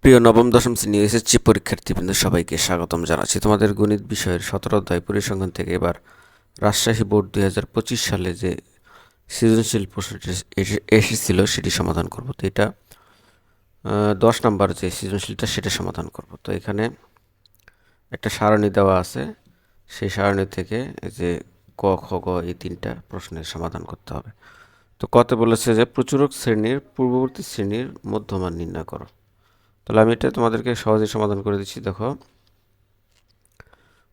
প্রিয় নবম, দশম শ্রেণি এসএসসি পরীক্ষার্থীবৃন্দ, সবাইকে স্বাগতম জানাচ্ছি তোমাদের গণিত বিষয়ের সতেরো অধ্যায় পরিসংখ্যান থেকে। এবার রাজশাহী বোর্ড দুই হাজার পঁচিশ সালে যে সৃজনশীল প্রশ্নটি এসে- এসেছিল সেটি সমাধান করব। তো এটা দশ নাম্বার যে সৃজনশীলটা সেটা সমাধান করব। তো এখানে একটা সারণী দেওয়া আছে। সেই সারণী থেকে যে ক, খ, গ এই তিনটা প্রশ্নের সমাধান করতে হবে। তো কত বলেছে যে প্রচুরক শ্রেণির পূর্ববর্তী শ্রেণির মধ্যমান নির্ণয় করো। তাহলে আমি এটা তোমাদেরকে সহজে সমাধান করে দিচ্ছি, দেখো।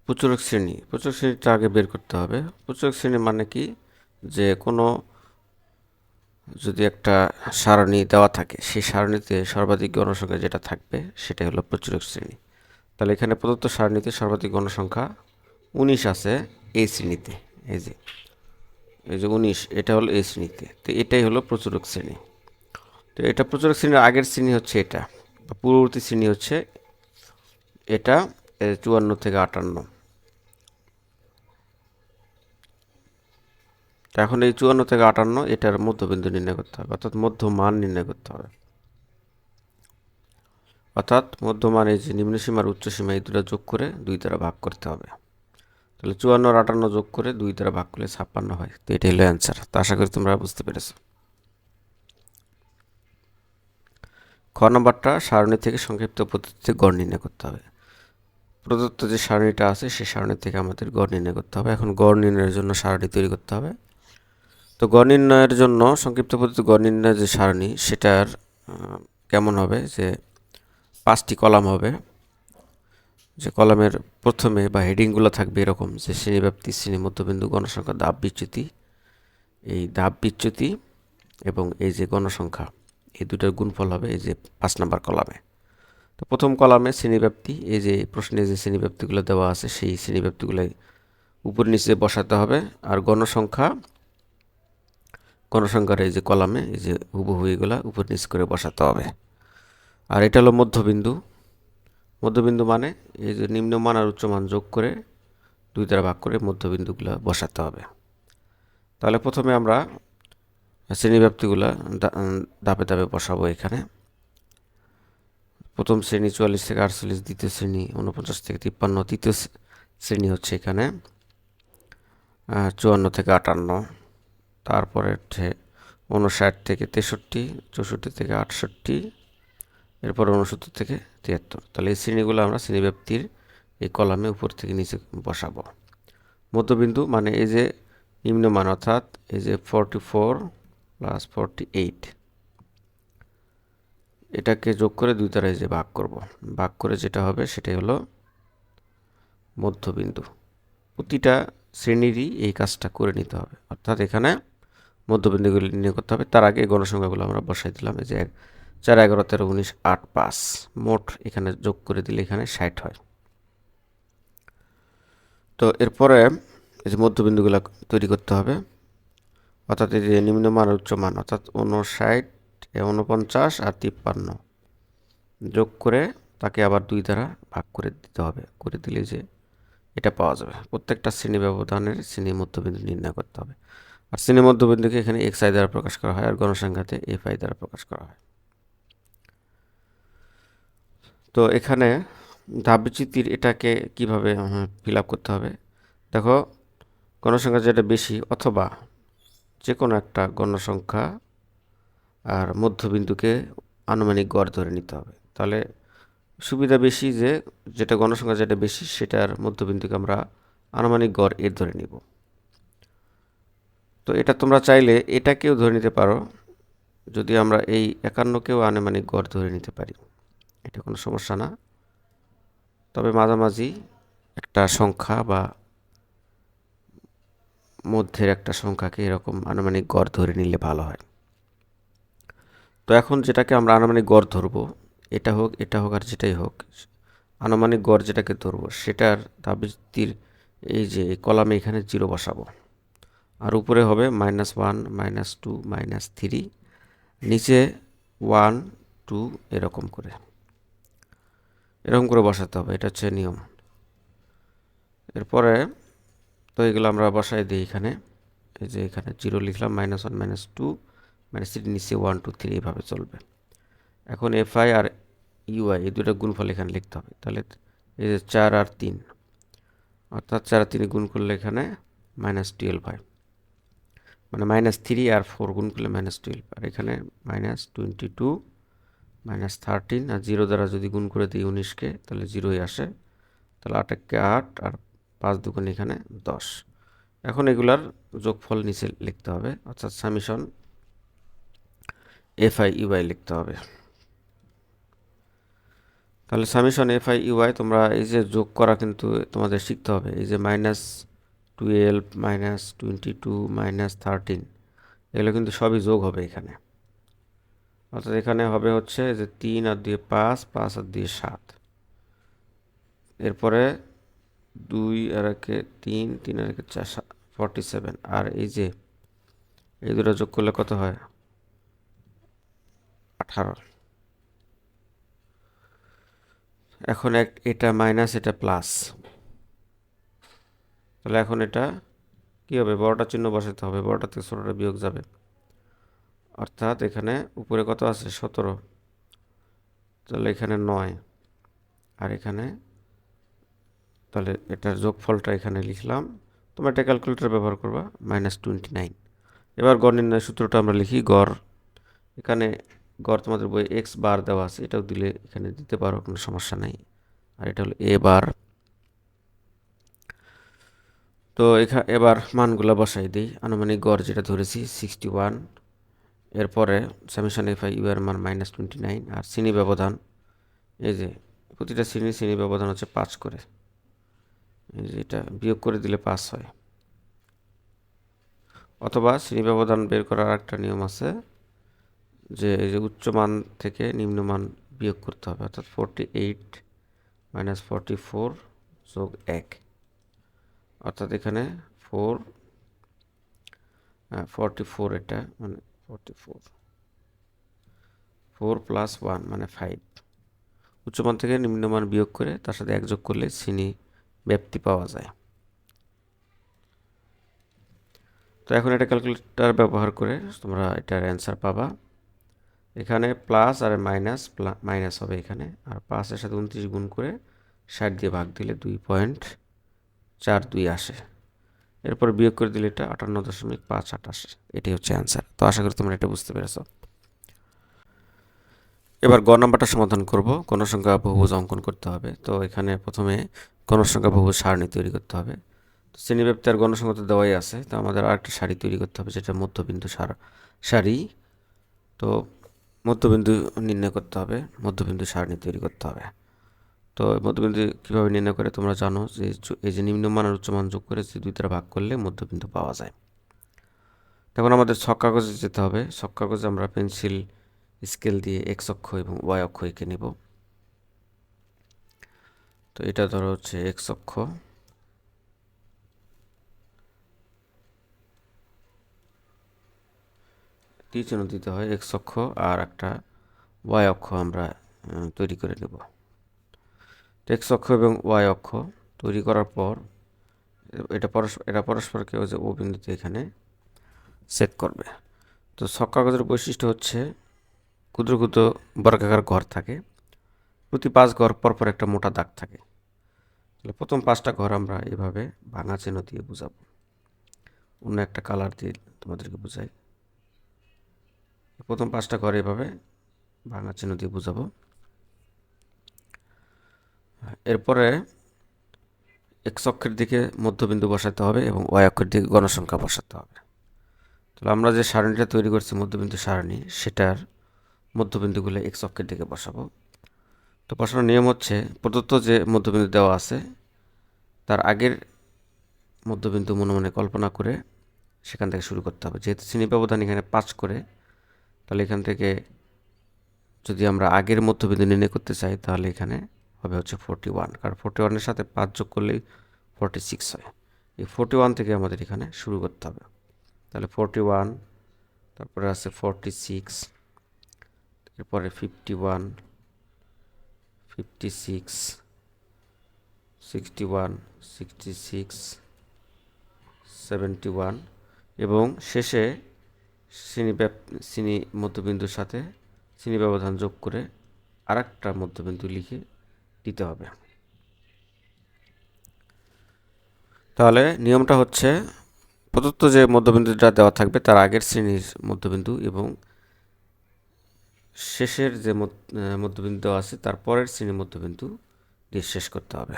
প্রচুরক শ্রেণি। প্রচুরক শ্রেণীটা আগে বের করতে হবে। প্রচুরক শ্রেণি মানে কি? যে কোনো যদি একটা সারণী দেওয়া থাকে, সেই সারণীতে সর্বাধিক গণসংখ্যা যেটা থাকবে সেটা হলো প্রচুরক শ্রেণি। তাহলে এখানে প্রদত্ত সারণীতে সর্বাধিক গণসংখ্যা উনিশ আছে এই শ্রেণীতে, এই যে এই যে উনিশ, এটা হলো এই শ্রেণীতে। তো এটাই হলো প্রচুরক শ্রেণি। তো এটা প্রচুরক শ্রেণির আগের শ্রেণি হচ্ছে এটা। পূর্ববর্তী শ্রেণি হচ্ছে এটা চুয়ান্ন থেকে আটান্ন। এখন এই চুয়ান্ন থেকে আটান্ন, এটার মধ্যবিন্দু নির্ণয় করতে হবে, অর্থাৎ মধ্যমান নির্ণয় করতে হবে। অর্থাৎ মধ্যমান এই যে নিম্নসীমা আর উচ্চসীমা এই দুটা যোগ করে দুই দ্বারা ভাগ করতে হবে। তাহলে চুয়ান্ন আর আটান্ন যোগ করে দুই দ্বারা ভাগ করলে ছাপ্পান্ন হয়। তো এটাই হলো অ্যান্সার তো আশা করি তোমরা বুঝতে পেরেছ। খ নম্বরটা সারণী থেকে সংক্ষিপ্ত পদ্ধতিতে গড় নির্ণয় করতে হবে। প্রদত্ত যে সারণীটা আছে সেই সারণী থেকে আমাদের গড় নির্ণয় করতে হবে। এখন গড় নির্ণয়ের জন্য সারণী তৈরি করতে হবে। তো গড় নির্ণয়ের জন্য সংক্ষিপ্ত পদ্ধতি গড় নির্ণয়ের যে সারণী, সেটার কেমন হবে? যে পাঁচটি কলাম হবে। যে কলামের প্রথমে বা হেডিংগুলো থাকবে এরকম, যে শ্রেণীব্যাপ্তি, শ্রেণি মধ্যবিন্দু, গণসংখ্যা দাব বিচ্যুতি এই দাব বিচ্যুতি এবং এই যে গণসংখ্যা এই দুটার গুণফল হবে এই যে পাঁচ নাম্বার কলামে। তো প্রথম কলামে শ্রেণীব্যাপ্তি, এই যে প্রশ্নে যে শ্রেণীব্যাপ্তিগুলো দেওয়া আছে, সেই শ্রেণীব্যাপ্তিগুলো উপর নিচে বসাতে হবে। আর গণসংখ্যা, গণসংখ্যার এই যে কলামে, এই যে হুবহু এগুলা উপর নিচ করে বসাতে হবে। আর এটা হলো মধ্যবিন্দু। মধ্যবিন্দু মানে এই যে নিম্নমান আর উচ্চমান যোগ করে দুই দ্বারা ভাগ করে মধ্যবিন্দুগুলো বসাতে হবে। তাহলে প্রথমে আমরা শ্রেণীব্যাপ্তিগুলো ধাপে ধাপে বসাবো এখানে। প্রথম শ্রেণি চুয়াল্লিশ থেকে আটচল্লিশ, দ্বিতীয় শ্রেণি উনপঞ্চাশ থেকে তিপ্পান্ন, তৃতীয় শ্রে- শ্রেণি হচ্ছে এখানে চুয়ান্ন থেকে আটান্ন। তারপরে হচ্ছে উনষাট থেকে তেষট্টি, চৌষট্টি থেকে আটষট্টি, এরপর উনসত্তর থেকে তিয়াত্তর। তাহলে এই শ্রেণীগুলো আমরা শ্রেণীব্যাপ্তির এই কলামে উপর থেকে নিচে বসাবো। মধ্যবিন্দু মানে এই যে নিম্নমান অর্থাৎ এই যে forty four plus forty eight এটাকে যোগ করে দুই দ্বারা যে ভাগ করব। ভাগ করে যেটা হবে সেটাই হলো মধ্যবিন্দু। প্রতিটা শ্রেণীরই এই কাজটা করে নিতে হবে। অর্থাৎ এখানে মধ্যবিন্দুগুলি নির্ণয় করতে হবে। তার আগে গণসংখ্যাগুলো আমরা বসাই দিলাম। যে এক, চার, এগারো, তেরো, উনিশ, আট, পাঁচ। মোট এখানে যোগ করে দিলে এখানে ষাট হয়। তো এরপরে এই যে মধ্যবিন্দুগুলো তৈরি করতে হবে। অর্থাৎ এই যে নিম্নমান আর উচ্চমান অর্থাৎ উনষাট উনপঞ্চাশ আর তিপ্পান্ন। যোগ করে তাকে আবার দুই দ্বারা ভাগ করে দিতে হবে। করে দিলে যে এটা পাওয়া যাবে। প্রত্যেকটা শ্রেণি ব্যবধানের শ্রেণি মধ্যবিন্দু নির্ণয় করতে হবে। আর শ্রেণি মধ্যবিন্দুকে এখানে এক্স আই দ্বারা প্রকাশ করা হয় আর গণসংখ্যাতে এফ আই দ্বারা প্রকাশ করা হয়। তো এখানে ধাপবিচ্যুতির এটাকে কীভাবে ফিল করতে হবে? দেখো, গণসংখ্যা যেটা বেশি, অথবা যে কোনো একটা গণসংখ্যা আর মধ্যবিন্দুকে আনুমানিক গড় ধরে নিতে হবে। তাহলে সুবিধা বেশি যে যেটা গণসংখ্যা যেটা বেশি সেটার মধ্যবিন্দুকে আমরা আনুমানিক গড় এর ধরে নিব। তো এটা তোমরা চাইলে এটাকেও ধরে নিতে পারো, যদি আমরা এই একান্নকেও আনুমানিক গড় ধরে নিতে পারি। এটা কোনো সমস্যা না। তবে মাঝামাঝি একটা সংখ্যা বা মধ্যের একটা সংখ্যাকে এরকম আনুমানিক গড় ধরে নিলে ভালো হয়। তো এখন যেটাকে আমরা আনুমানিক গড় ধরবো, এটা হোক এটা হোক আর যেটাই হোক, আনুমানিক গড় যেটাকে ধরবো, সেটার দাবির এই যে কলামে এখানে জিরো বসাবো। আর উপরে হবে minus one minus two minus three নিচে ওয়ান টু এরকম করে। এরকম করে বসাতে হবে, এটা হচ্ছে নিয়ম। এরপরে তো এগুলো আমরা বসাই দিই এখানে। এই যে এখানে জিরো লিখলাম minus one minus two minus three নিচে ওয়ান টু থ্রি এভাবে চলবে। এখন এফ আই আর ইউআই এই দুটো গুণফল এখানে লিখতে হবে। তাহলে এই যে চার আর তিন, অর্থাৎ চার আর তিন গুণ করলে এখানে মাইনাস টুয়েলভ হয়। মানে মাইনাস থ্রি আর ফোর গুণ করলে মাইনাস টুয়েলভ আর এখানে minus twenty two minus thirteen আর জিরো দ্বারা যদি গুণ করে দিই উনিশকে, তাহলে জিরোই আসে। তাহলে আট আট আর পাঁচ দুগুণ এখানে দশ। এখন এগুলার যোগফল নিচে লিখতে হবে, অর্থাৎ সামিশন এফ আই ইউআই লিখতে হবে। তাহলে সামিশন এফ আই ইউআই তোমরা এই যে যোগ করা কিন্তু তোমাদের শিখতে হবে, এই যে minus twelve minus twenty two minus thirteen এগুলো কিন্তু সবই যোগ হবে এখানে। অর্থাৎ এখানে হবে হচ্ছে যে তিন আর দিয়ে পাঁচ পাঁচ আর দিয়ে সাত। এরপরে দুই আর একে তিন তিন আর একে চার ফর্টি সেভেন আর এই যে, এই দুটো যোগ করলে কত হয়? আঠারো। এখন এক, এটা মাইনাস এটা প্লাস তাহলে এখন এটা কি হবে? বড়টা চিহ্ন বসাতে হবে, বড়টা থেকে ছোটোটা বিয়োগ যাবে। অর্থাৎ এখানে উপরে কত আছে? সতেরো। তাহলে এখানে নয়। আর এখানে তাহলে এটার যোগফলটা এখানে লিখলাম। তোমরা একটা ক্যালকুলেটর ব্যবহার করবা মাইনাস টোয়েন্টি নাইন এবার গড় নির্ণয় সূত্রটা আমরা লিখি গড়। এখানে গড় তোমাদের বই এক্স বার দেওয়া আছে, এটাও দিলে এখানে দিতে পারো, কোনো সমস্যা নেই। আর এটা হলো এ বার তো এখা, এবার মানগুলো বসাই দিই। আনুমানিক গড় যেটা ধরেছি সিক্সটি ওয়ান এরপরে সামিশন এফ আই ইউআর মান মাইনাস টোয়েন্টি নাইন আর শ্রেণি ব্যবধান। এই যে, প্রতিটা শ্রেণি শ্রেণি ব্যবধান হচ্ছে পাঁচ করে। এটা বিয়োগ করে দিলে পাস হয়। অথবা শ্রেণি ব্যবধান বের করার একটা নিয়ম আছে যে এই যে উচ্চমান থেকে নিম্নমান বিয়োগ করতে হবে, অর্থাৎ forty eight minus forty four যোগ এক। অর্থাৎ এখানে ফোর ফোরটি ফোর এটা মানে forty four four plus one মানে ফাইভ উচ্চমান থেকে নিম্নমান বিয়োগ করে তার সাথে এক যোগ করলে শ্রেণি ব্যাপ্তি পাওয়া যায়। তো এখন এটা ক্যালকুলেটার ব্যবহার করে তোমরা এটার অ্যান্সার পাবা। এখানে প্লাস আর মাইনাস মাইনাস হবে এখানে। আর পাঁচের সাথে উনত্রিশ গুণ করে ষাট দিয়ে ভাগ দিলে দুই পয়েন্ট চার দুই আসে। এরপর বিয়োগ করে দিলে এটা আটান্ন দশমিক পাঁচ আট আসে। এটাই হচ্ছে অ্যান্সার তো আশা করি তোমরা এটা বুঝতে পেরেছ। এবার গ নাম্বারটা সমাধান করব। গণসংখ্যা বহুভুজ অঙ্কন করতে হবে। তো এখানে প্রথমে গণসংখ্যা বহুভুজ সারণী তৈরি করতে হবে। তো শ্রেণীব্যাপ্তি আর গণসংখ্যা তো দেওয়াই আছে, তো আমাদের আরেকটা শাড়ি তৈরি করতে হবে যেটা মধ্যবিন্দু সার, সারি। তো মধ্যবিন্দু নির্ণয় করতে হবে, মধ্যবিন্দু সারণী তৈরি করতে হবে। তো মধ্যবিন্দু কীভাবে নির্ণয় করে তোমরা জানো যে এই যে নিম্নমান আর উচ্চমান যোগ করে যে দুই ভাগ করলে মধ্যবিন্দু পাওয়া যায়। তখন আমাদের ছক কাগজে যেতে হবে, ছক কাগজে আমরা পেন্সিল স্কেল দিয়ে এক্স অক্ষ এবং ওয়াই অক্ষ এঁকে নেব। তো এটা ধরো হচ্ছে এক্স অক্ষ। তীর দিতে হয় এক্স অক্ষ আর একটা ওয়াই অক্ষ আমরা তৈরি করে নেব। এক্স অক্ষ এবং ওয়াই অক্ষ তৈরি করার পর, এটা পরস্পর এটা পরস্পরকে ওই যে ও বিন্দুতে এখানে সেট করবে। তো ছক কাগজের বৈশিষ্ট্য হচ্ছে ক্ষুদ্র ক্ষুদ্র বর্গাকার ঘর থাকে, প্রতি পাঁচ ঘর পরপর একটা মোটা দাগ থাকে। তাহলে প্রথম পাঁচটা ঘর আমরা এভাবে ভাঙা চিহ্ন দিয়ে বুঝাবো। অন্য একটা কালার দিয়ে তোমাদেরকে বুঝাই। প্রথম পাঁচটা ঘর এভাবে ভাঙা চিহ্ন দিয়ে বুঝাবো। এরপরে এক্স অক্ষের দিকে মধ্যবিন্দু বসাতে হবে এবং ওয়াই অক্ষের দিকে গণসংখ্যা বসাতে হবে। তাহলে আমরা যে সারণীটা তৈরি করছি মধ্যবিন্দু সারণী, সেটার মধ্যবিন্দুগুলো এক্স অক্ষের দিকে বসাবো। তো বসানোর নিয়ম হচ্ছে, প্রদত্ত যে মধ্যবিন্দু দেওয়া আছে, তার আগের মধ্যবিন্দু মনে মনে কল্পনা করে সেখান থেকে শুরু করতে হবে। যেহেতু শ্রেণি ব্যবধান এখানে পাঁচ করে, তাহলে এখান থেকে যদি আমরা আগের মধ্যবিন্দু নির্ণয় করতে চাই, তাহলে এখানে হবে হচ্ছে ফোরটি ওয়ান কারণ ফোরটি ওয়ানের সাথে পাঁচ যোগ করলেই ফোরটি সিক্স হয়। এই ফোরটি ওয়ান থেকে আমাদের এখানে শুরু করতে হবে। তাহলে ফোরটি ওয়ান তারপরে আছে ফোরটি সিক্স এরপরে fifty one fifty six sixty one sixty six seventy one এবং শেষে শ্রেণি শ্রেণি মধ্যবিন্দুর সাথে শ্রেণি ব্যবধান যোগ করে আর একটা মধ্যবিন্দু লিখে দিতে হবে। তাহলে নিয়মটা হচ্ছে, প্রদত্ত যে মধ্যবিন্দুটা দেওয়া থাকবে তার আগের শ্রেণির মধ্যবিন্দু এবং শেষের যে মধ্যবিন্দু আছে, তার পরের শ্রেণির মধ্যবিন্দু দিয়ে শেষ করতে হবে।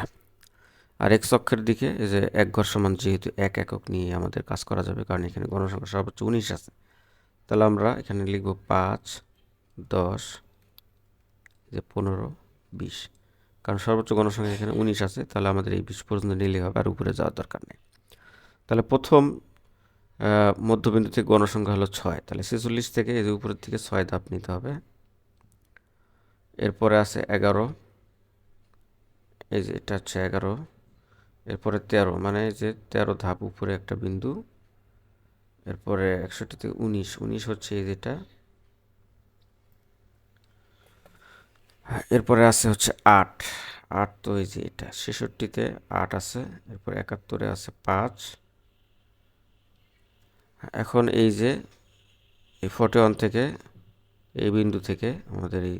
আর এক অক্ষের দিকে যে এক ঘর সমান যেহেতু এক একক নিয়ে আমাদের কাজ করা যাবে, কারণ এখানে গণসংখ্যা সর্বোচ্চ উনিশ আছে, তাহলে আমরা এখানে লিখব পাঁচ, দশ যে পনেরো, বিশ। কারণ সর্বোচ্চ গণসংখ্যা এখানে উনিশ আছে, তাহলে আমাদের এই বিশ পর্যন্ত নিলেই হবে, আর উপরে যাওয়ার দরকার নেই। তাহলে প্রথম মধ্যবিন্দু থেকে গণসংখ্যা হলো ছয়। তাহলে ছেচল্লিশ থেকে এই উপরের থেকে ছয় ধাপ নিতে হবে। এরপরে আছে এগারো। এই যে এটা হচ্ছে এগারো। এরপরে তেরো মানে যে তেরো ধাপ উপরে একটা বিন্দু। এরপরে একষট্টি থেকে উনিশ। উনিশ হচ্ছে এই যেটা। এরপরে আছে হচ্ছে আট। আট তো এই যে এটা, ছেষট্টিতে আট আছে। এরপরে একাত্তরে আছে পাঁচ। এখন এই যে এই ফর্টি ওয়ান থেকে এই বিন্দু থেকে আমাদের এই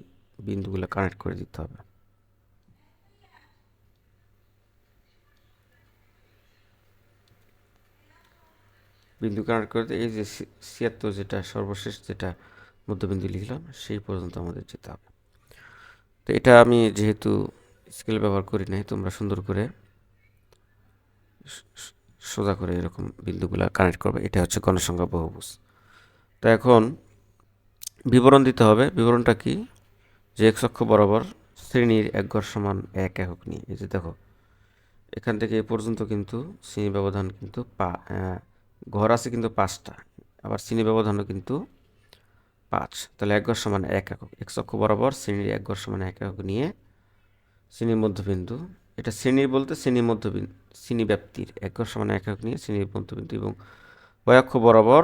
বিন্দুগুলো কানেক্ট করে দিতে হবে। বিন্দু কানেক্ট করে এই যে ছিয়াত্তর যেটা সর্বশেষ যেটা মধ্যবিন্দু লিখলাম, সেই পর্যন্ত আমাদের যেতে হবে। তো এটা আমি যেহেতু স্কেল ব্যবহার করি নাই, তোমরা সুন্দর করে সোজা করে এরকম বিন্দুগুলো কানেক্ট করবে। এটা হচ্ছে গণসংখ্যা বহুভুজ। তো এখন বিবরণ দিতে হবে। বিবরণটা কি? যে এক অক্ষ বরাবর শ্রেণির এক ঘর সমান এক একক নিয়ে। এই যে দেখো, এখান থেকে এ পর্যন্ত কিন্তু শ্রেণি ব্যবধান কিন্তু পা ঘর আছে কিন্তু পাঁচটা, আবার শ্রেণি ব্যবধানও কিন্তু পাঁচ। তাহলে এক ঘর সমান এক একক। এক অক্ষ বরাবর শ্রেণির এক ঘর সমান এক একক নিয়ে শ্রেণির মধ্যবিন্দু এটা শ্রেণির বলতে শ্রেণি মধ্যবিন্দু শ্রেণি ব্যাপ্তির ঘর সমান এক নিয়ে শ্রেণির মধ্যবিন্দু এবং অক্ষ বরাবর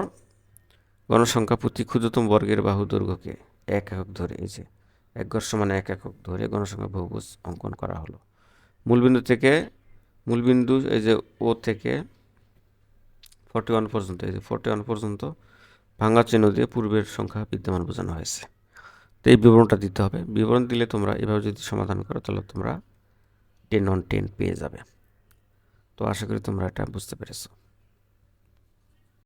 গণসংখ্যা প্রতি ক্ষুদ্রতম বর্গের বাহু দৈর্ঘ্যকে এক একক ধরে, এই যে এক ঘর সমান এক একক ধরে গণসংখ্যা বহুভুজ অঙ্কন করা হলো। মূলবিন্দু থেকে, মূলবিন্দু এই যে ও থেকে ফর্টি ওয়ান পর্যন্ত, এই যে ফর্টি ওয়ান পর্যন্ত ভাঙা চিহ্ন দিয়ে পূর্বের সংখ্যা বিদ্যমান বোঝানো হয়েছে। তো এই বিবরণটা দিতে হবে। বিবরণ দিলে তোমরা এভাবে যদি সমাধান করো, তাহলে তোমরা টেন অন টেন পেয়ে যাবে। তো আশা করি তোমরা এটা বুঝতে পেরেছ।